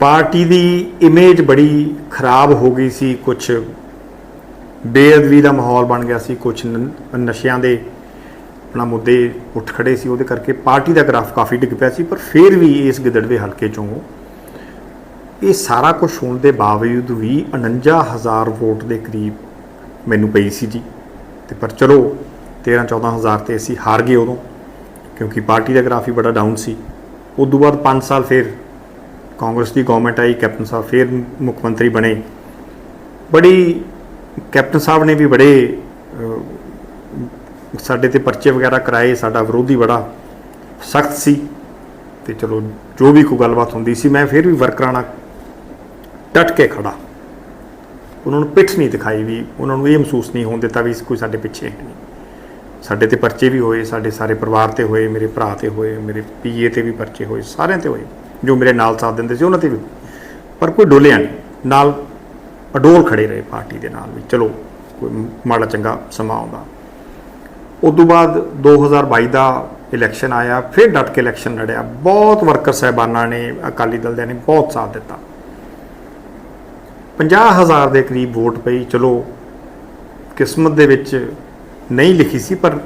Party ਦੀ image ਬੜੀ ਖਰਾਬ ਹੋ ਗਈ ਸੀ ਕੁਝ ਬੇਅਦਬੀ ਦਾ ਮਾਹੌਲ ਬਣ ਗਿਆ ਸੀ ਕੁਝ ਨਸ਼ਿਆਂ ਦੇ ਆਪਣਾ ਮੁੱਦੇ ਉੱਠ ਖੜੇ ਸੀ, ਉਹਦੇ ਕਰਕੇ ਪਾਰਟੀ ਦਾ ਗ੍ਰਾਫ ਕਾਫੀ ਡਿੱਗ ਪਿਆ ਸੀ, ਪਰ ਫਿਰ ਵੀ ਇਸ ਗਿੱਦੜਵੇ ਹਲਕੇ ਚੋਂ ਇਹ ਸਾਰਾ ਕੁਝ ਹੋਣ ਦੇ ਬਾਵਜੂਦ ਵੀ 49000 ਵੋਟ ਦੇ ਕਰੀਬ ਮੈਨੂੰ ਪਈ ਸੀ ਜੀ। ਤੇ ਪਰ ਚਲੋ 13 14000 ਤੇ ਅਸੀਂ ਹਾਰ ਗਏ ਉਦੋਂ, ਕਿਉਂਕਿ ਪਾਰਟੀ ਦਾ ਗ੍ਰਾਫ ਹੀ ਬੜਾ ਡਾਊਨ ਸੀ। ਉਸ ਤੋਂ ਬਾਅਦ 5 ਸਾਲ ਫਿਰ ਕਾਂਗਰਸ ਦੀ ਗਵਰਨਮੈਂਟ ਆਈ, ਕੈਪਟਨ ਸਾਹਿਬ ਫਿਰ ਮੁੱਖ ਮੰਤਰੀ ਬਣੇ। ਬੜੀ, ਕੈਪਟਨ ਸਾਹਿਬ ਨੇ ਵੀ ਬੜੇ ਸਾਡੇ ਤੇ ਪਰਚੇ ਵਗੈਰਾ ਕਰਾਏ, ਸਾਡਾ ਵਿਰੋਧੀ ਬੜਾ ਸਖਤ ਸੀ। ਤੇ ਚਲੋ, ਜੋ ਵੀ ਕੋਈ ਗੱਲਬਾਤ ਹੁੰਦੀ ਸੀ, ਮੈਂ ਫਿਰ ਵੀ ਵਰਕਰਾਂ ਨਾਲ ਡਟ ਕੇ ਖੜਾ। ਉਹਨਾਂ ਨੂੰ ਪਿੱਠ ਨਹੀਂ ਦਿਖਾਈ ਵੀ, ਉਹਨਾਂ ਨੂੰ ਇਹ ਮਹਿਸੂਸ ਨਹੀਂ ਹੋਣ ਦਿੱਤਾ ਵੀ ਕੋਈ ਸਾਡੇ ਪਿੱਛੇ ਹੈ ਨਹੀਂ। ਸਾਡੇ ਤੇ ਪਰਚੇ ਵੀ ਹੋਏ, ਸਾਡੇ ਸਾਰੇ ਪਰਿਵਾਰ ਤੇ ਹੋਏ, ਮੇਰੇ ਭਰਾ ਤੇ ਹੋਏ, ਮੇਰੇ ਪੀਏ ਤੇ ਵੀ ਪਰਚੇ ਹੋਏ, ਸਾਰਿਆਂ ਤੇ ਹੋਏ। ਜੋ ਮੇਰੇ ਨਾਲ ਸਾਥ ਦਿੰਦੇ ਸੀ, ਉਹਨਾਂ ਤੇ ਵੀ। ਪਰ ਕੋਈ ਡੋਲਿਆ ਨਹੀਂ। ਨਾਲ ਅਡੋਲ ਖੜੇ ਰਹੇ ਪਾਰਟੀ ਦੇ ਨਾਲ ਵੀ। ਚਲੋ, ਕੋਈ ਮਾੜਾ ਚੰਗਾ ਸਮਾਂ ਆਉਂਦਾ। ਉਸ ਤੋਂ ਬਾਅਦ 2022 ਦਾ ਇਲੈਕਸ਼ਨ ਆਇਆ, ਫਿਰ ਡਟ ਕੇ ਇਲੈਕਸ਼ਨ ਲੜਿਆ। ਬਹੁਤ ਵਰਕਰ ਸਹਿਬਾਨਾਂ ਨੇ, ਅਕਾਲੀ ਦਲ ਦੇ ਨੇ, ਬਹੁਤ ਸਾਥ ਦਿੱਤਾ। 50000 ਦੇ ਕਰੀਬ ਵੋਟ ਪਈ। ਚਲੋ, ਕਿਸਮਤ ਦੇ ਵਿੱਚ ਨਹੀਂ ਲਿਖੀ ਸੀ, ਪਰ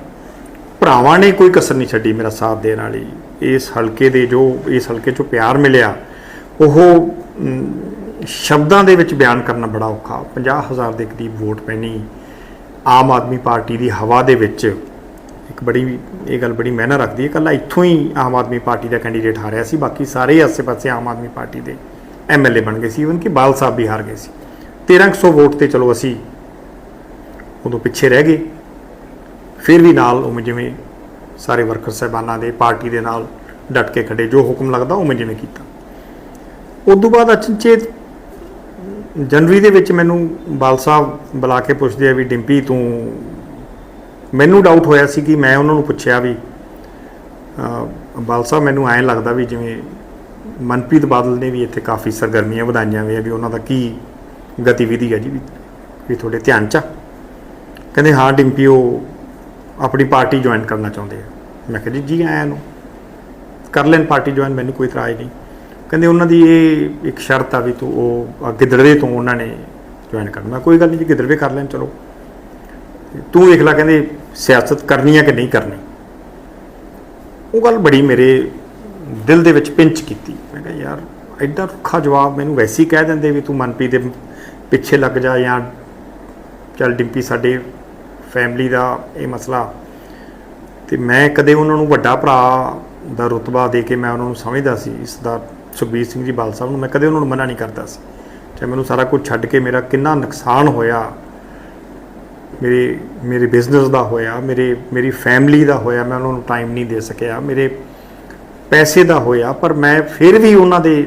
ਭਰਾਵਾਂ ਨੇ ਕੋਈ ਕਸਰ ਨਹੀਂ ਛੱਡੀ ਮੇਰਾ ਸਾਥ ਦੇਣ ਵਾਲੀ। ਇਸ ਹਲਕੇ ਦੇ ਜੋ, ਇਸ ਹਲਕੇ ਚੋਂ ਪਿਆਰ ਮਿਲਿਆ, ਉਹ ਸ਼ਬਦਾਂ ਦੇ ਵਿੱਚ ਬਿਆਨ ਕਰਨਾ ਬੜਾ ਔਖਾ। 50000 ਦੇ ਕਰੀਬ ਵੋਟ ਪੈਣੀ ਆਮ ਆਦਮੀ ਪਾਰਟੀ ਦੀ ਹਵਾ ਦੇ ਵਿੱਚ। ਇੱਕ ਬੜੀ, ਇਹ ਗੱਲ ਬੜੀ ਮਾਇਨਾ ਰੱਖਦੀ ਹੈ। ਕੱਲਾ ਇੱਥੋਂ ਹੀ ਆਮ ਆਦਮੀ ਪਾਰਟੀ ਦਾ ਕੈਂਡੀਡੇਟ ਹਾਰਿਆ ਸੀ। ਬਾਕੀ ਸਾਰੇ ਆਸੇ-ਪਾਸੇ ਆਮ ਆਦਮੀ ਪਾਰਟੀ ਦੇ ਐਮਐਲਏ ਬਣ ਗਏ ਸੀ। ਇਵਨ ਕਿ ਬਾਲ ਸਾਹਿਬ ਵੀ ਹਾਰ ਗਏ ਸੀ। 1300 ਵੋਟ ਤੇ ਚਲੋ ਅਸੀਂ ਉਦੋਂ ਪਿੱਛੇ ਰਹਿ ਗਏ। ਫਿਰ ਵੀ ਨਾਲ ਉਵੇਂ ਜਿਵੇਂ ਸਾਰੇ ਵਰਕਰ ਸਹਿਬਾਨਾਂ ਦੇ, ਪਾਰਟੀ ਦੇ ਨਾਲ ਡਟ ਕੇ ਖੜੇ, ਜੋ ਹੁਕਮ ਲੱਗਦਾ ਉਹ ਮੈਂ ਜਿਵੇਂ ਕੀਤਾ ਉਸ ਤੋਂ ਬਾਅਦ ਅਚਨਚੇਤ ਜਨਵਰੀ ਦੇ ਵਿੱਚ ਮੈਨੂੰ ਬਾਲ ਸਾਹਿਬ ਬੁਲਾ ਕੇ ਪੁੱਛਦੇ ਆ ਵੀ, ਡਿੰਪੀ, ਤੂੰ ਮੈਨੂੰ ਡਾਊਟ ਹੋਇਆ ਸੀ ਕਿ ਮੈਂ ਉਹਨਾਂ ਨੂੰ ਪੁੱਛਿਆ ਵੀ ਬਾਲ ਸਾਹਿਬ, ਮੈਨੂੰ ਐਂ ਲੱਗਦਾ ਵੀ ਜਿਵੇਂ ਮਨਪ੍ਰੀਤ ਬਾਦਲ ਨੇ ਵੀ ਇੱਥੇ ਕਾਫੀ ਸਰਗਰਮੀਆਂ ਵਧਾਈਆਂ ਵੀ ਆ ਵੀ ਉਹਨਾਂ ਦਾ ਕੀ ਗਤੀਵਿਧੀ ਹੈ ਜੀ ਵੀ ਵੀ ਤੁਹਾਡੇ ਧਿਆਨ ਚ ਆ? ਕਹਿੰਦੇ, ਹਾਂ, ਡਿੰਪੀ, ਉਹ ਆਪਣੀ ਪਾਰਟੀ ਜੁਆਇਨ ਕਰਨਾ ਚਾਹੁੰਦੇ ਆ। ਮੈਂ ਕਿਹਾ ਜੀ ਜੀ ਆਇਆਂ ਨੂੰ। ਕਰ ਲੈਣ ਪਾਰਟੀ ਜੁਆਇਨ, ਮੈਨੂੰ ਕੋਈ ਇਤਰਾਜ਼ ਨਹੀਂ। ਕਹਿੰਦੇ ਉਹਨਾਂ ਦੀ ਇਹ ਇੱਕ ਸ਼ਰਤ ਆ ਵੀ ਤੂੰ ਉਹ ਗਿੱਦੜਵੇ ਤੋਂ ਉਹਨਾਂ ਨੇ ਜੁਆਇਨ ਕਰਨਾ। ਕੋਈ ਗੱਲ ਨਹੀਂ ਜੀ, ਗਿੱਦੜਵੇ ਕਰ ਲੈਣ, ਚਲੋ। ਤੂੰ ਵੇਖ ਲੈ, ਕਹਿੰਦੇ ਸਿਆਸਤ ਕਰਨੀ ਹੈ ਕਿ ਨਹੀਂ ਕਰਨੀ। ਉਹ ਗੱਲ ਬੜੀ ਮੇਰੇ ਦਿਲ ਦੇ ਵਿੱਚ ਪਿੰਚ ਕੀਤੀ। ਮੈਂ ਕਿਹਾ, ਯਾਰ, ਐਡਾ ਰੁੱਖਾ ਜਵਾਬ ਮੈਨੂੰ ਵੈਸੇ ਹੀ ਕਹਿ ਦਿੰਦੇ ਵੀ ਤੂੰ ਮਨਪ੍ਰੀਤ ਦੇ ਪਿੱਛੇ ਲੱਗ ਜਾ ਜਾਂ ਚੱਲ ਡਿੰਪੀ ਸਾਡੇ ਫੈਮਿਲੀ ਦਾ ਇਹ ਮਸਲਾ। ਤੇ ਮੈਂ ਕਦੇ ਉਹਨਾਂ ਨੂੰ ਵੱਡਾ ਭਰਾ ਦਾ ਰੁਤਬਾ ਦੇ ਕੇ ਮੈਂ ਉਹਨਾਂ ਨੂੰ ਸਮਝਦਾ ਸੀ, ਇਸ ਦਾ ਸੁਖਬੀਰ ਸਿੰਘ ਜੀ ਬਾਲ ਸਾਹਿਬ ਨੂੰ ਮੈਂ ਕਦੇ ਉਹਨਾਂ ਨੂੰ ਮਨਾ ਨਹੀਂ ਕਰਦਾ ਸੀ। ਚਾਹੇ ਮੈਨੂੰ ਸਾਰਾ ਕੁਝ ਛੱਡ ਕੇ ਮੇਰਾ ਕਿੰਨਾ ਨੁਕਸਾਨ ਹੋਇਆ, ਮੇਰੇ ਮੇਰੇ ਬਿਜ਼ਨਸ ਦਾ ਹੋਇਆ, ਮੇਰੇ, ਮੇਰੀ ਫੈਮਿਲੀ ਦਾ ਹੋਇਆ, ਮੈਂ ਉਹਨਾਂ ਨੂੰ ਟਾਈਮ ਨਹੀਂ ਦੇ ਸਕਿਆ, ਮੇਰੇ ਪੈਸੇ ਦਾ ਹੋਇਆ, ਪਰ ਮੈਂ ਫਿਰ ਵੀ ਉਹਨਾਂ ਦੇ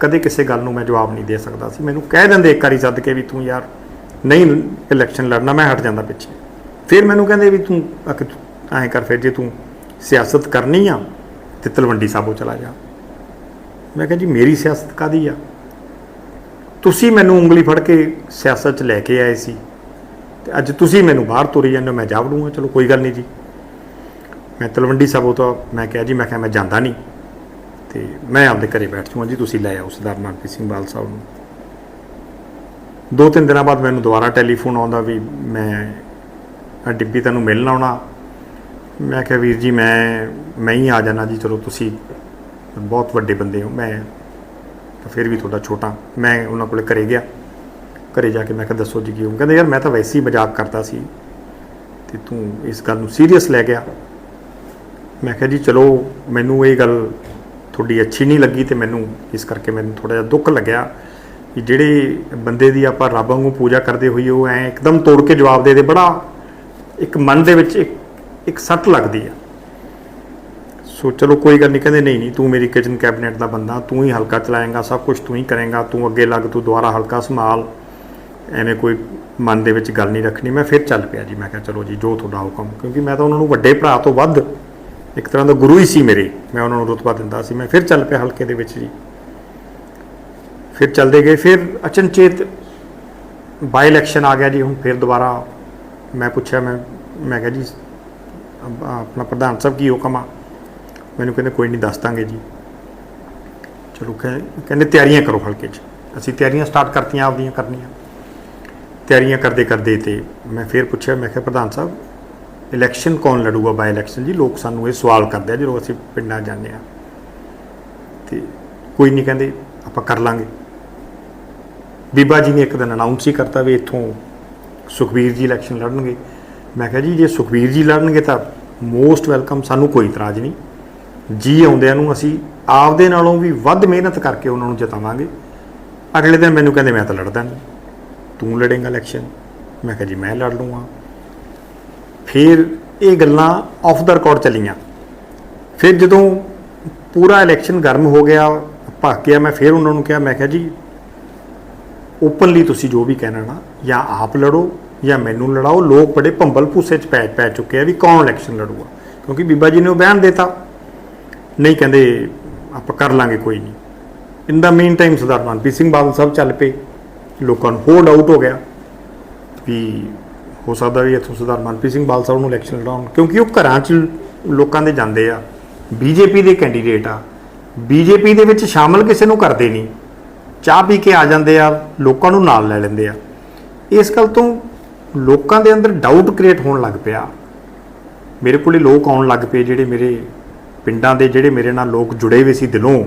ਕਦੇ ਕਿਸੇ ਗੱਲ ਨੂੰ ਮੈਂ ਜਵਾਬ ਨਹੀਂ ਦੇ ਸਕਦਾ ਸੀ। ਮੈਨੂੰ ਕਹਿ ਦਿੰਦੇ ਇੱਕ ਵਾਰੀ ਸੱਦ ਕੇ ਵੀ ਤੂੰ ਯਾਰ ਨਹੀਂ ਇਲੈਕਸ਼ਨ ਲੜਨਾ, ਮੈਂ ਹਟ ਜਾਂਦਾ ਪਿੱਛੇ। ਫਿਰ ਮੈਨੂੰ ਕਹਿੰਦੇ ਵੀ ਤੂੰ ਅਕ- ਐਂ ਕਰ ਫਿਰ, ਜੇ ਤੂੰ ਸਿਆਸਤ ਕਰਨੀ ਆ, ਤੇ ਤਲਵੰਡੀ ਸਾਬੋ ਚਲਾ ਜਾ। ਮੈਂ ਕਿਹਾ ਜੀ, ਮੇਰੀ ਸਿਆਸਤ ਕਾਦੀ ਆ? ਤੁਸੀਂ ਮੈਨੂੰ ਉਂਗਲੀ ਫੜ ਕੇ ਸਿਆਸਤ 'ਚ ਲੈ ਕੇ ਆਏ ਸੀ। ਤੇ ਅੱਜ ਤੁਸੀਂ ਮੈਨੂੰ ਬਾਹਰ ਤੋਰੀ ਜਾਂਦੇ ਹੋ, ਮੈਂ ਜਾ ਵੜੂੰਗਾ। ਚਲੋ, ਕੋਈ ਗੱਲ ਨਹੀਂ ਜੀ। ਮੈਂ ਤਲਵੰਡੀ ਸਾਬੋ ਤੋਂ, ਮੈਂ ਕਿਹਾ ਜੀ, ਮੈਂ ਕਿਹਾ ਮੈਂ ਜਾਂਦਾ ਨਹੀਂ। ਤੇ ਮੈਂ ਆਪਦੇ ਘਰੇ ਬੈਠ ਜਾਊਂਗਾ ਜੀ, ਤੁਸੀਂ ਲੈ ਆਓ ਸਰਦਾਰ ਮਨਪ੍ਰੀਤ ਸਿੰਘ ਬਾਲ ਸਾਹਿਬ ਨੂੰ। ਦੋ ਤਿੰਨ ਦਿਨਾਂ ਬਾਅਦ ਮੈਨੂੰ ਦੁਬਾਰਾ ਟੈਲੀਫੋਨ ਆਉਂਦਾ ਵੀ ਮੈਂ ਆਹ ਡਿੱਬੀ ਤੈਨੂੰ ਮਿਲਣ ਆਉਣਾ। ਮੈਂ ਕਿਹਾ, ਵੀਰ ਜੀ, ਮੈਂ ਮੈਂ ਹੀ ਆ ਜਾਣਾ ਜੀ, ਚਲੋ ਤੁਸੀਂ ਬਹੁਤ ਵੱਡੇ ਬੰਦੇ ਹੋ, ਮੈਂ ਤਾਂ ਫਿਰ ਵੀ ਤੁਹਾਡਾ ਛੋਟਾ। ਮੈਂ ਉਹਨਾਂ ਕੋਲੇ ਘਰੇ ਗਿਆ। ਘਰੇ ਜਾ ਕੇ ਮੈਂ ਕਿਹਾ, ਦੱਸੋ ਜੀ ਕੀ ਹੋ ਕਹਿੰਦੇ, ਯਾਰ, ਮੈਂ ਤਾਂ ਵੈਸੇ ਹੀ ਮਜ਼ਾਕ ਕਰਦਾ ਸੀ ਤੇ ਤੂੰ ਇਸ ਗੱਲ ਨੂੰ ਸੀਰੀਅਸ ਲੈ ਗਿਆ। ਮੈਂ ਕਿਹਾ, ਜੀ, ਚਲੋ, ਮੈਨੂੰ ਇਹ ਗੱਲ ਤੁਹਾਡੀ ਅੱਛੀ ਨਹੀਂ ਲੱਗੀ ਤੇ ਮੈਨੂੰ ਇਸ ਕਰਕੇ ਮੈਨੂੰ ਥੋੜਾ ਜਿਹਾ ਦੁੱਖ ਲੱਗਿਆ। ਕਿ ਜਿਹੜੇ ਬੰਦੇ ਦੀ ਆਪਾਂ ਰੱਬ ਵਾਂਗੂ ਪੂਜਾ ਕਰਦੇ ਹੋਈਏ, ਉਹ ਐ ਇੱਕਦਮ ਤੋੜ ਕੇ ਜਵਾਬ ਦੇ ਦੇ, ਬੜਾ ਇੱਕ ਮਨ ਦੇ ਵਿੱਚ ਇੱਕ ਇੱਕ ਸੱਟ ਲੱਗਦੀ ਆ। ਸੋ ਚਲੋ ਕੋਈ ਗੱਲ ਨਹੀਂ ਕਹਿੰਦੇ ਨਹੀਂ ਨਹੀਂ, ਤੂੰ ਮੇਰੀ ਕਿਚਨ ਕੈਬਨਿਟ ਦਾ ਬੰਦਾ, ਤੂੰ ਹੀ ਹਲਕਾ ਚਲਾਏਗਾ, ਸਭ ਕੁਝ ਤੂੰ ਹੀ ਕਰੇਗਾ, ਤੂੰ ਅੱਗੇ ਲੱਗ, ਤੂੰ ਦੁਬਾਰਾ ਹਲਕਾ ਸੰਭਾਲ। ਐਵੇਂ ਕੋਈ ਮਨ ਦੇ ਵਿੱਚ ਗੱਲ ਨਹੀਂ ਰੱਖਣੀ। ਮੈਂ ਫਿਰ ਚੱਲ ਪਿਆ ਜੀ, ਮੈਂ ਕਿਹਾ ਚਲੋ ਜੀ, ਜੋ ਤੁਹਾਡਾ ਹੁਕਮ, ਕਿਉਂਕਿ ਮੈਂ ਤਾਂ ਉਹਨਾਂ ਨੂੰ ਵੱਡੇ ਭਰਾ ਤੋਂ ਵੱਧ ਇੱਕ ਤਰ੍ਹਾਂ ਦਾ ਗੁਰੂ ਹੀ ਸੀ ਮੇਰੇ। ਮੈਂ ਉਹਨਾਂ ਨੂੰ ਰੁਤਬਾ ਦਿੰਦਾ ਸੀ, ਮੈਂ ਫਿਰ ਚੱਲ ਪਿਆ ਹਲਕੇ ਦੇ ਵਿੱਚ ਜੀ। ਫਿਰ ਚੱਲਦੇ ਗਏ, ਫਿਰ ਅਚਨਚੇਤ ਬਾਈ ਇਲੈਕਸ਼ਨ ਆ ਗਿਆ ਜੀ, ਹੁਣ ਫਿਰ ਦੁਬਾਰਾ ਮੈਂ ਪੁੱਛਿਆ, ਮੈਂ ਮੈਂ ਕਿਹਾ ਜੀ, ਆਪਣਾ ਪ੍ਰਧਾਨ ਸਾਹਿਬ ਕੀ ਹੁਕਮ ਆ? ਮੈਨੂੰ ਕਹਿੰਦੇ ਕੋਈ ਨਹੀਂ, ਦੱਸ ਦਾਂਗੇ ਜੀ। ਚਲੋ ਕਹਿ- ਕਹਿੰਦੇ ਤਿਆਰੀਆਂ ਕਰੋ ਹਲਕੇ 'ਚ। ਅਸੀਂ ਤਿਆਰੀਆਂ ਸਟਾਰਟ ਕਰਤੀਆਂ, ਆਪਦੀਆਂ ਕਰਨੀਆਂ। ਤਿਆਰੀਆਂ ਕਰਦੇ ਕਰਦੇ ਤੇ ਮੈਂ ਫਿਰ ਪੁੱਛਿਆ, ਮੈਂ ਕਿਹਾ ਪ੍ਰਧਾਨ ਸਾਹਿਬ ਇਲੈਕਸ਼ਨ ਕੌਣ ਲੜੂਗਾ ਬਾਈ ਇਲੈਕਸ਼ਨ ਜੀ, ਲੋਕ ਸਾਨੂੰ ਇਹ ਸਵਾਲ ਕਰਦੇ ਆ, ਜਦੋਂ ਅਸੀਂ ਪਿੰਡਾਂ ਜਾਂਦੇ ਆ ਤੇ ਕੋਈ ਨਹੀਂ ਕਹਿੰਦੇ, ਆਪਾਂ ਕਰ ਲਾਂਗੇ। ਬੀਬਾ ਜੀ ਨੇ ਇੱਕ ਦਿਨ ਅਨਾਉਂਸ ਹੀ ਕਰਤਾ ਵੀ ਇੱਥੋਂ ਸੁਖਬੀਰ ਜੀ ਇਲੈਕਸ਼ਨ ਲੜਨਗੇ। ਮੈਂ ਕਿਹਾ ਜੀ, ਜੇ ਸੁਖਬੀਰ ਜੀ ਲੜਨਗੇ ਤਾਂ ਮੋਸਟ ਵੈਲਕਮ ਸਾਨੂੰ ਕੋਈ ਇਤਰਾਜ਼ ਨਹੀਂ। ਜੀ ਆਉਂਦਿਆਂ ਨੂੰ ਅਸੀਂ ਆਪਦੇ ਨਾਲੋਂ ਵੀ ਵੱਧ ਮਿਹਨਤ ਕਰਕੇ ਉਹਨਾਂ ਨੂੰ ਜਿਤਾਵਾਂਗੇ। ਅਗਲੇ ਦਿਨ ਮੈਨੂੰ ਕਹਿੰਦੇ, ਮੈਂ ਤਾਂ ਲੜਦਾ ਨਹੀਂ। ਤੂੰ ਲੜੇਂਗਾ ਇਲੈਕਸ਼ਨ ਮੈਂ ਕਿਹਾ ਜੀ, ਮੈਂ ਲੜ ਲੂੰਗਾ ਫਿਰ ਇਹ ਗੱਲਾਂ ਆਫ ਦਾ ਰਿਕਾਰਡ ਚੱਲੀਆਂ। ਫਿਰ ਜਦੋਂ ਪੂਰਾ ਇਲੈਕਸ਼ਨ ਗਰਮ ਹੋ ਗਿਆ ਭੱਕ ਗਿਆ, ਮੈਂ ਫਿਰ ਉਹਨਾਂ ਨੂੰ ਕਿਹਾ, ਮੈਂ ਕਿਹਾ ਜੀ ਓਪਨਲੀ ਤੁਸੀਂ ਜੋ ਵੀ ਕਹਿਣਾ ਨਾ, ਜਾਂ ਆਪ ਲੜੋ, ਜਾਂ ਮੈਨੂੰ ਲੜਾਓ, ਲੋਕ ਬੜੇ ਭੰਬਲ ਭੂਸੇ ਚ ਪੈ ਪੈ ਚੁੱਕੇ ਆ ਵੀ ਕੌਣ ਇਲੈਕਸ਼ਨ ਲੜੂਗਾ। ਕਿਉਂਕਿ ਬੀਬਾ ਜੀ ਨੇ ਉਹ ਬਿਆਨ ਦਿੱਤਾ। ਨਹੀਂ ਕਹਿੰਦੇ ਆਪਾਂ ਕਰ ਲਾਂਗੇ ਕੋਈ ਨਹੀਂ। ਇਨ ਦਾ ਮੇਨ ਟਾਈਮ ਸਰਦਾਰ ਮਨਪ੍ਰੀਤ ਸਿੰਘ ਬਾਦਲ ਸਾਹਿਬ ਚੱਲ ਪਏ। ਲੋਕਾਂ ਨੂੰ ਹੋਰ ਡਾਊਟ ਹੋ ਗਿਆ ਵੀ ਹੋ ਸਕਦਾ ਵੀ ਇੱਥੋਂ ਸਰਦਾਰ ਮਨਪ੍ਰੀਤ ਸਿੰਘ ਬਾਦਲ ਸਾਹਿਬ ਨੂੰ ਇਲੈਕਸ਼ਨ ਲੜਾਉਣ। ਕਿਉਂਕਿ ਉਹ ਘਰਾਂ 'ਚ ਲੋਕਾਂ ਦੇ ਜਾਂਦੇ ਆ। ਬੀਜੇਪੀ ਦੇ ਕੈਂਡੀਡੇਟ ਆ। ਬੀਜੇਪੀ ਦੇ ਵਿੱਚ ਸ਼ਾਮਲ ਕਿਸੇ ਨੂੰ ਕਰਦੇ ਨਹੀਂ। ਚਾਹ ਪੀ ਕੇ ਆ ਜਾਂਦੇ ਆ, ਲੋਕਾਂ ਨੂੰ ਨਾਲ ਲੈ ਲੈਂਦੇ ਆ। ਇਸ ਗੱਲ ਤੋਂ ਲੋਕਾਂ ਦੇ ਅੰਦਰ ਡਾਊਟ ਕ੍ਰੀਏਟ ਹੋਣ ਲੱਗ ਪਿਆ। ਮੇਰੇ ਕੋਲੇ ਲੋਕ ਆਉਣ ਲੱਗ ਪਏ, ਜਿਹੜੇ ਮੇਰੇ ਪਿੰਡਾਂ ਦੇ, ਜਿਹੜੇ ਮੇਰੇ ਨਾਲ ਲੋਕ ਜੁੜੇ ਹੋਏ ਸੀ ਦਿਲੋਂ।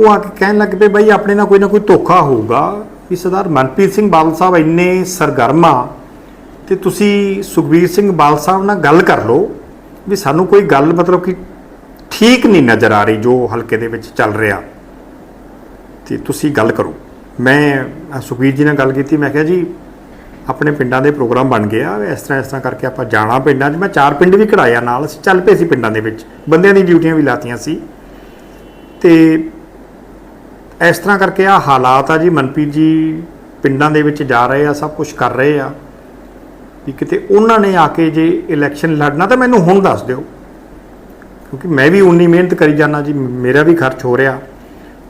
ਉਹ ਆ ਕੇ ਕਹਿਣ ਲੱਗ ਪਏ, ਬਾਈ, ਆਪਣੇ ਨਾਲ ਕੋਈ ਨਾ ਕੋਈ ਧੋਖਾ ਹੋਊਗਾ। ਵੀ ਸਰਦਾਰ ਮਨਪ੍ਰੀਤ ਸਿੰਘ ਬਾਦਲ ਸਾਹਿਬ ਇੰਨੇ ਸਰਗਰਮ ਆ ਤੇ ਤੁਸੀਂ ਸੁਖਬੀਰ ਸਿੰਘ ਬਾਦਲ ਸਾਹਿਬ ਨਾਲ ਗੱਲ ਕਰ ਲਓ। ਵੀ ਸਾਨੂੰ ਕੋਈ ਗੱਲ ਮਤਲਬ ਕਿ ਠੀਕ ਨਹੀਂ ਨਜ਼ਰ ਆ ਰਹੀ ਜੋ ਹਲਕੇ ਦੇ ਵਿੱਚ ਚੱਲ ਰਿਹਾ। ਤੇ ਤੁਸੀਂ ਗੱਲ ਕਰੋ। ਮੈਂ ਅ, ਸੁਖਬੀਰ ਜੀ ਨਾਲ ਗੱਲ ਕੀਤੀ ਮੈਂ ਕਿਹਾ ਜੀ ਆਪਣੇ ਪਿੰਡਾਂ ਦੇ ਪ੍ਰੋਗਰਾਮ ਬਣ ਗਏ ਆ ਇਸ ਤਰ੍ਹਾਂ ਇਸ ਤਰ੍ਹਾਂ ਕਰਕੇ ਆਪਾਂ ਜਾਣਾ ਪਿੰਡਾਂ 'ਚ। ਮੈਂ ਚਾਰ ਪਿੰਡ ਵੀ ਕਢਾਇਆ ਨਾਲ ਅਸੀਂ ਚੱਲ ਪਏ ਸੀ ਪਿੰਡਾਂ ਦੇ ਵਿੱਚ। ਬੰਦਿਆਂ ਦੀ ਡਿਊਟੀਆਂ ਵੀ ਲਾਤੀਆਂ ਸੀ। ਤੇ ਇਸ ਤਰ੍ਹਾਂ ਕਰਕੇ ਆ ਹਾਲਾਤ ਆ ਜੀ ਮਨਪ੍ਰੀਤ ਜੀ ਪਿੰਡਾਂ ਦੇ ਵਿੱਚ ਜਾ ਰਹੇ ਆ ਸਭ ਕੁਝ ਕਰ ਰਹੇ ਆ। ਵੀ ਕਿਤੇ ਉਹਨਾਂ ਨੇ ਆ ਕੇ ਜੇ ਇਲੈਕਸ਼ਨ ਲੜਨਾ ਤਾਂ ਮੈਨੂੰ ਹੁਣ ਦੱਸ ਦਿਓ। ਕਿਉਂਕਿ ਮੈਂ ਵੀ ਉਨੀ ਮਿਹਨਤ ਕਰੀ ਜਾਣਾ ਜੀ ਮੇਰਾ ਵੀ ਖਰਚ ਹੋ ਰਿਹਾ।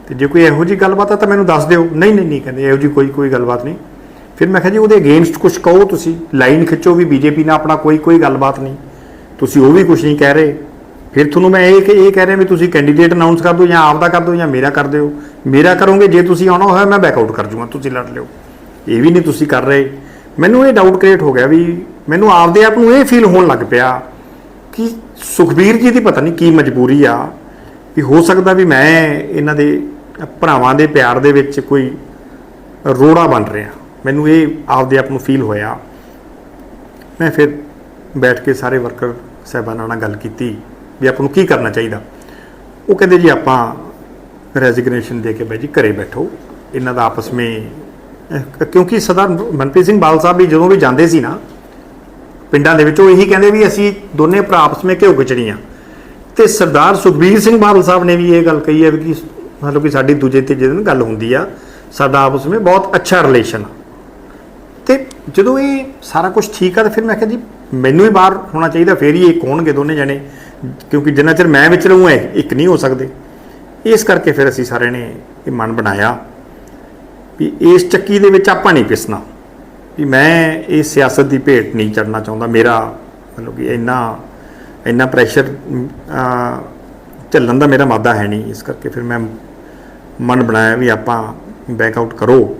ਤੇ ਜੇ ਕੋਈ ਇਹੋ ਜੀ ਗੱਲਬਾਤ ਆ ਤਾਂ ਮੈਨੂੰ ਦੱਸ ਦਿਓ। ਨਹੀਂ ਨਹੀਂ ਨਹੀਂ ਕਹਿੰਦੇ ਇਹੋ ਜੀ ਕੋਈ ਕੋਈ ਗੱਲਬਾਤ ਨਹੀਂ। ਫਿਰ ਮੈਂ ਕਿਹਾ ਜੀ ਉਹਦੇ ਅਗੇਂਸਟ ਕੁਝ ਕਹੋ ਤੁਸੀਂ। ਲਾਈਨ ਖਿੱਚੋ ਵੀ ਬੀਜੇਪੀ ਨਾਲ ਆਪਣਾ ਕੋਈ ਕੋਈ ਗੱਲਬਾਤ ਨਹੀਂ। ਤੁਸੀਂ ਉਹ ਵੀ ਕੁਝ ਨਹੀਂ ਕਹਿ ਰਹੇ। ਫਿਰ ਤੁਹਾਨੂੰ ਮੈਂ ਇਹ ਕਿ, ਇਹ ਕਹਿ ਰਿਹਾ ਵੀ ਤੁਸੀਂ ਕੈਂਡੀਡੇਟ ਅਨਾਉਂਸ ਕਰ ਦਿਓ ਜਾਂ ਆਪ ਦਾ ਕਰ ਦਿਓ ਜਾਂ ਮੇਰਾ ਕਰ ਦਿਓ। ਮੇਰਾ ਕਰੋਗੇ, ਜੇ ਤੁਸੀਂ ਆਉਣਾ ਹੋਇਆ ਮੈਂ ਬੈਕ ਆਊਟ ਕਰ ਜੂਗਾ, ਤੁਸੀਂ ਲੜ ਲਿਓ। ਇਹ ਵੀ ਨਹੀਂ ਤੁਸੀਂ ਕਰ ਰਹੇ। ਮੈਨੂੰ ਇਹ ਡਾਊਟ ਕ੍ਰੀਏਟ ਹੋ ਗਿਆ ਵੀ ਮੈਨੂੰ ਆਪਦੇ ਆਪ ਨੂੰ ਇਹ ਫੀਲ ਹੋਣ ਲੱਗ ਪਿਆ ਕਿ ਸੁਖਬੀਰ ਜੀ ਦੀ ਪਤਾ ਨਹੀਂ ਕੀ ਮਜਬੂਰੀ ਆ, ਵੀ ਹੋ ਸਕਦਾ ਵੀ ਮੈਂ ਇਹਨਾਂ ਦੇ ਭਰਾਵਾਂ ਦੇ ਪਿਆਰ ਦੇ ਵਿੱਚ ਕੋਈ ਰੋੜਾ ਬਣ ਰਿਹਾ। ਮੈਨੂੰ ਇਹ ਆਪਦੇ ਆਪ ਨੂੰ ਫੀਲ ਹੋਇਆ। ਮੈਂ ਫਿਰ ਬੈਠ ਕੇ ਸਾਰੇ ਵਰਕਰ ਸਾਹਿਬਾਨਾਂ ਨਾਲ ਗੱਲ ਕੀਤੀ ਵੀ ਆਪਾਂ ਨੂੰ ਕੀ ਕਰਨਾ ਚਾਹੀਦਾ। ਉਹ ਕਹਿੰਦੇ ਜੀ ਆਪਾਂ ਰੈਜ਼ਿਗਨੇਸ਼ਨ ਦੇ ਕੇ ਬਾਈ ਜੀ ਘਰੇ ਬੈਠੋ। ਇਹਨਾਂ ਦਾ ਆਪਸ ਵਿੱਚ ਕਿਉਂਕਿ ਸਰਦਾਰ ਮਨਪ੍ਰੀਤ ਸਿੰਘ ਬਾਲ ਸਾਹਿਬ ਵੀ ਜਦੋਂ ਵੀ ਜਾਂਦੇ ਸੀ ਨਾ, ਪਿੰਡਾਂ ਦੇ ਵਿੱਚ ਉਹ ਇਹੀ ਕਹਿੰਦੇ ਵੀ ਅਸੀਂ ਦੋਨੇ ਭਰਾ ਆਪਸ ਵਿੱਚ ਘਿਓ ਖਿਚੜੀਆਂ। ਤੇ ਸਰਦਾਰ ਸੁਖਬੀਰ ਸਿੰਘ ਬਾਦਲ ਸਾਹਿਬ ਨੇ ਵੀ ਇਹ ਗੱਲ ਕਹੀ ਹੈ ਵੀ ਕਿ ਮਤਲਬ ਕਿ ਸਾਡੀ ਦੂਜੇ ਤੀਜੇ ਦਿਨ ਗੱਲ ਹੁੰਦੀ ਆ। ਸਾਡਾ ਆਪਸ ਵਿੱਚ ਬਹੁਤ ਅੱਛਾ ਰਿਲੇਸ਼ਨ ਆ। ਤੇ ਜਦੋਂ ਇਹ ਸਾਰਾ ਕੁਝ ਠੀਕ ਆ, ਤਾਂ ਫਿਰ ਮੈਂ ਕਿਹਾ ਜੀ, ਮੈਨੂੰ ਹੀ ਬਾਹਰ ਹੋਣਾ ਚਾਹੀਦਾ, ਫੇਰ ਹੀ ਇਹ ਹੋਣਗੇ ਦੋਨੇ ਜਣੇ। ਕਿਉਂਕਿ ਜਿੰਨਾ ਚਿਰ ਮੈਂ ਵਿੱਚ ਰਹੂੰਗਾ ਇੱਕ ਨਹੀਂ ਹੋ ਸਕਦੇ। ਇਸ ਕਰਕੇ ਫਿਰ ਅਸੀਂ ਸਾਰਿਆਂ ਨੇ ਇਹ ਮਨ ਬਣਾਇਆ ਵੀ ਇਸ ਚੱਕੀ ਦੇ ਵਿੱਚ ਆਪਾਂ ਨਹੀਂ ਪਿਸਣਾ। ਵੀ ਮੈਂ ਇਹ ਸਿਆਸਤ ਦੀ ਭੇਟ ਨਹੀਂ ਚੜਨਾ ਚਾਹੁੰਦਾ। ਮੇਰਾ ਮਤਲਬ ਕਿ ਇੰਨਾ ਇੰਨਾ ਪ੍ਰੈਸ਼ਰ ਝੱਲਣ ਦਾ ਮੇਰਾ ਮਾਦਾ ਹੈ ਨਹੀਂ। ਇਸ ਕਰਕੇ ਫਿਰ ਮੈਂ ਮਨ ਬਣਾਇਆ ਵੀ ਆਪਾਂ ਬੈਕ ਆਊਟ ਕਰੋ।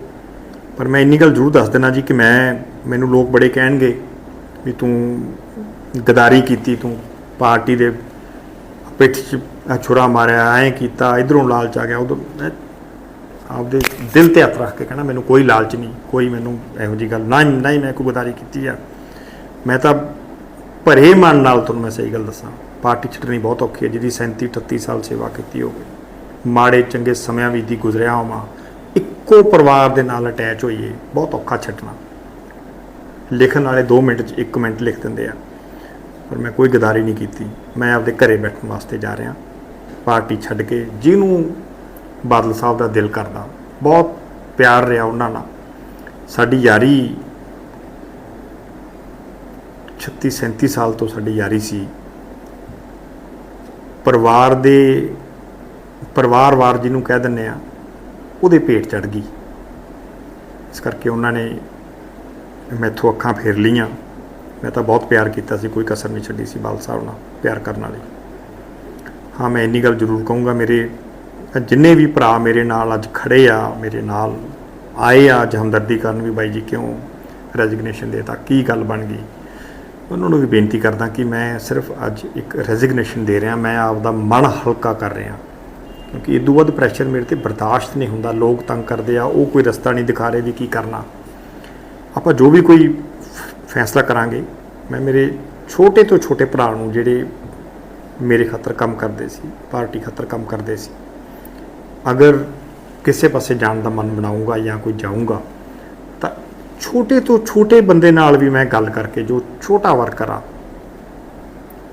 ਪਰ ਮੈਂ ਇੰਨੀ ਗੱਲ ਜ਼ਰੂਰ ਦੱਸ ਦੇਣਾ ਜੀ ਕਿ ਮੈਂ, ਮੈਨੂੰ ਲੋਕ ਬੜੇ ਕਹਿਣਗੇ ਵੀ ਤੂੰ ਗਦਾਰੀ ਕੀਤੀ, ਤੂੰ ਪਾਰਟੀ ਦੇ ਪਿੱਠ 'ਚ ਛੁਰਾ ਮਾਰਿਆ, ਐਂ ਕੀਤਾ, ਇਧਰੋਂ ਲਾਲਚ ਆ ਗਿਆ। ਉਦੋਂ ਆਪਦੇ ਦਿਲ ਤੇ ਹੱਥ ਰੱਖ ਕੇ ਕਹਿਣਾ, ਮੈਨੂੰ ਕੋਈ ਲਾਲਚ ਨਹੀਂ, ਕੋਈ ਮੈਨੂੰ ਇਹੋ ਜੀ ਗੱਲ ਨਾ ਨਾ ਹੀ ਮੈਂ ਕੋਈ ਗਦਾਰੀ ਕੀਤੀ ਆ। ਮੈਂ ਤਾਂ ਭਰੇ ਮਨ ਨਾਲ ਤੁਹਾਨੂੰ ਮੈਂ ਸਹੀ ਗੱਲ ਦੱਸਾਂ। ਪਾਰਟੀ ਛੱਡਣੀ ਬਹੁਤ ਔਖੀ ਹੈ, ਜਿਹਦੀ 37 38 ਸਾਲ ਸੇਵਾ ਕੀਤੀ ਹੋਵੇ। ਮਾੜੇ ਚੰਗੇ ਸਮਿਆਂ ਵਿੱਚ ਦੀ ਗੁਜ਼ਰਿਆ ਹੋਵਾਂ, ਇੱਕੋ ਪਰਿਵਾਰ ਦੇ ਨਾਲ ਅਟੈਚ ਹੋਈਏ, ਬਹੁਤ ਔਖਾ ਛੱਡਣਾ। ਲਿਖਣ ਵਾਲੇ 2 ਮਿੰਟ 'ਚ 1 ਮਿੰਟ ਲਿਖ ਦਿੰਦੇ ਆ। ਪਰ ਮੈਂ ਕੋਈ ਗਦਾਰੀ ਨਹੀਂ ਕੀਤੀ। ਮੈਂ ਆਪਦੇ ਘਰੇ ਬੈਠਣ ਵਾਸਤੇ ਜਾ ਰਿਹਾ। ਪਾਰਟੀ ਛੱਡ ਕੇ ਜਿਹਨੂੰ ਬਾਦਲ ਸਾਹਿਬ ਦਾ ਦਿਲ ਕਰਦਾ। ਬਹੁਤ ਪਿਆਰ ਰਿਹਾ ਉਹਨਾਂ ਨਾਲ। ਸਾਡੀ ਯਾਰੀ 36 37 ਸਾਲ ਤੋਂ ਸਾਡੀ ਯਾਰੀ ਸੀ। ਪਰਿਵਾਰ ਦੇ ਪਰਿਵਾਰਵਾਰ ਜਿਹਨੂੰ ਕਹਿ ਦਿੰਨੇ ਆ ਉਹਦੇ ਪੇਟ ਚੜ ਗਈ। ਇਸ ਕਰਕੇ ਉਹਨਾਂ ਨੇ ਮੈਥੋਂ ਅੱਖਾਂ ਫੇਰ ਲੀਆਂ ਮੈਂ ਤਾਂ ਬਹੁਤ ਪਿਆਰ ਕੀਤਾ ਸੀ, ਕੋਈ ਕਸਰ ਨਹੀਂ ਛੱਡੀ ਸੀ ਬਾਲ ਸਾਹਿਬ ਨਾਲ ਪਿਆਰ ਕਰਨ ਵਾਲੀ। ਹਾਂ, ਮੈਂ ਇੰਨੀ ਗੱਲ ਜ਼ਰੂਰ ਕਹੂੰਗਾ, ਮੇਰੇ ਜਿੰਨੇ ਵੀ ਭਰਾ ਮੇਰੇ ਨਾਲ ਅੱਜ ਖੜੇ ਆ, ਮੇਰੇ ਨਾਲ ਆਏ ਆ ਅੱਜ ਹਮਦਰਦੀ ਕਰਨ ਵੀ ਬਾਈ ਜੀ ਕਿਉਂ ਰੈਜ਼ਿਗਨੇਸ਼ਨ ਦੇਤਾ, ਕੀ ਗੱਲ ਬਣ ਗਈ? ਉਹਨਾਂ ਨੂੰ ਵੀ ਬੇਨਤੀ ਕਰਦਾ ਕਿ ਮੈਂ ਸਿਰਫ ਅੱਜ ਇੱਕ ਰੈਜ਼ਿਗਨੇਸ਼ਨ ਦੇ ਰਿਹਾ, ਮੈਂ ਆਪ ਦਾ ਮਨ ਹਲਕਾ ਕਰ ਰਿਹਾ। ਕਿਉਂਕਿ ਇਦੋਂ ਵੱਧ ਪ੍ਰੈਸ਼ਰ ਮੇਰੇ ਤੇ ਬਰਦਾਸ਼ਤ ਨਹੀਂ ਹੁੰਦਾ, ਲੋਕ ਤੰਗ ਕਰਦੇ ਆ, ਉਹ ਕੋਈ ਰਸਤਾ ਨਹੀਂ ਦਿਖਾ ਰਹੇ ਵੀ ਕੀ ਕਰਨਾ। ਆਪਾਂ ਜੋ ਵੀ ਕੋਈ ਫੈਸਲਾ ਕਰਾਂਗੇ, ਮੈਂ ਮੇਰੇ ਛੋਟੇ ਤੋਂ ਛੋਟੇ ਭਰਾ ਨੂੰ ਜਿਹੜੇ ਮੇਰੇ ਖਾਤਰ ਕੰਮ ਕਰਦੇ ਸੀ, ਪਾਰਟੀ ਖਾਤਰ ਕੰਮ ਕਰਦੇ ਸੀ, ਅਗਰ ਕਿਸੇ ਪਾਸੇ ਜਾਣ ਦਾ ਮਨ ਬਣਾਉਂਗਾ ਜਾਂ ਕੋਈ ਜਾਊਂਗਾ, ਤਾਂ ਛੋਟੇ ਤੋਂ ਛੋਟੇ ਬੰਦੇ ਨਾਲ ਵੀ ਮੈਂ ਗੱਲ ਕਰਕੇ ਜੋ ਛੋਟਾ ਵਰਕਰ ਆ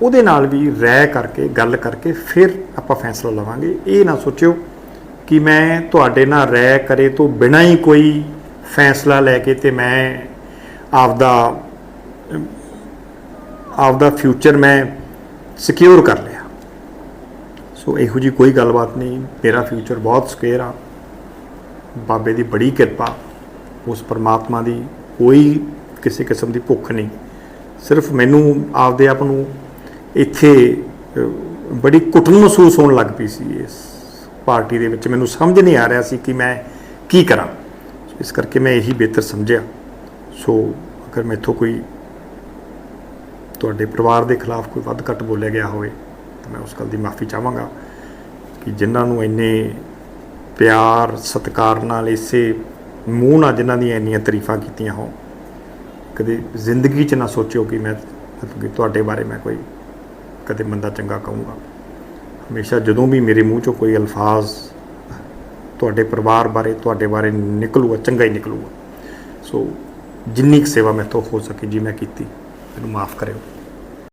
ਉਹਦੇ ਨਾਲ ਵੀ ਰਹਿ ਕਰਕੇ, ਗੱਲ ਕਰਕੇ ਫਿਰ ਆਪਾਂ ਫੈਸਲਾ ਲਵਾਂਗੇ। ਇਹ ਨਾ ਸੋਚਿਓ ਕਿ ਮੈਂ ਤੁਹਾਡੇ ਨਾਲ ਰਹਿ ਕਰੇ ਤੋਂ ਬਿਨਾਂ ਹੀ ਕੋਈ ਫੈਸਲਾ ਲੈ ਕੇ ਤੇ ਮੈਂ ਆਪਦਾ ਆਪਦਾ ਫਿਊਚਰ ਮੈਂ ਸਿਕਿਉਰ ਕਰ ਲਿਆ। ਸੋ ਇਹੋ ਜੀ ਕੋਈ ਗੱਲਬਾਤ ਨਹੀਂ। ਮੇਰਾ ਫਿਊਚਰ ਬਹੁਤ ਸਿਕਿਉਰ ਆ। ਬਾਬੇ ਦੀ ਬੜੀ ਕਿਰਪਾ। ਉਸ ਪਰਮਾਤਮਾ ਦੀ ਕੋਈ ਕਿਸੇ ਕਿਸਮ ਦੀ ਭੁੱਖ ਨਹੀਂ। ਸਿਰਫ ਮੈਨੂੰ ਆਪਦੇ ਆਪ ਨੂੰ ਇੱਥੇ ਬੜੀ ਕੁਟਨ ਮਹਿਸੂਸ ਹੋਣ ਲੱਗ ਪਈ ਸੀ ਇਸ ਪਾਰਟੀ ਦੇ ਵਿੱਚ। ਮੈਨੂੰ ਸਮਝ ਨਹੀਂ ਆ ਰਿਹਾ ਸੀ ਕਿ ਮੈਂ ਕੀ ਕਰਾਂ। ਇਸ ਕਰਕੇ ਮੈਂ ਇਹੀ ਬਿਹਤਰ ਸਮਝਿਆ। ਸੋ, ਅਗਰ ਮੈਥੋਂ ਕੋਈ ਤੁਹਾਡੇ ਪਰਿਵਾਰ ਦੇ ਖਿਲਾਫ ਕੋਈ ਵੱਧ ਘੱਟ ਬੋਲਿਆ ਗਿਆ ਹੋਵੇ, ਤਾਂ ਮੈਂ ਉਸ ਗੱਲ ਦੀ ਮਾਫੀ ਚਾਹਾਂਗਾ ਕਿ ਜਿਨ੍ਹਾਂ ਨੂੰ ਇੰਨੇ ਪਿਆਰ, ਸਤਿਕਾਰ ਨਾਲ ਇਸੇ ਮੂੰਹ ਨਾਲ ਜਿਨ੍ਹਾਂ ਦੀਆਂ ਇੰਨੀਆਂ ਤਾਰੀਫਾਂ ਕੀਤੀਆਂ ਹੋ ਕਦੇ ਜ਼ਿੰਦਗੀ 'ਚ ਨਾ ਸੋਚਿਓ ਕਿ ਮੈਂ ਤੁਹਾਡੇ ਬਾਰੇ ਮੈਂ ਕੋਈ ਕਦੇ ਮੰਦਾ ਚੰਗਾ ਕਹੂੰਗਾ। ਹਮੇਸ਼ਾ ਜਦੋਂ ਵੀ ਮੇਰੇ ਮੂੰਹ 'ਚੋਂ ਕੋਈ ਅਲਫਾਜ਼ ਤੁਹਾਡੇ ਪਰਿਵਾਰ ਬਾਰੇ, ਤੁਹਾਡੇ ਬਾਰੇ ਨਿਕਲੂਗਾ, ਚੰਗਾ ਹੀ ਨਿਕਲੂਗਾ। ਸੋ ਜਿੰਨੀ ਕੁ ਸੇਵਾ ਮੈਥੋਂ ਹੋ ਸਕੇ ਜੀ ਮੈਂ ਕੀਤੀ, ਮੈਨੂੰ ਮਾਫ ਕਰਿਓ।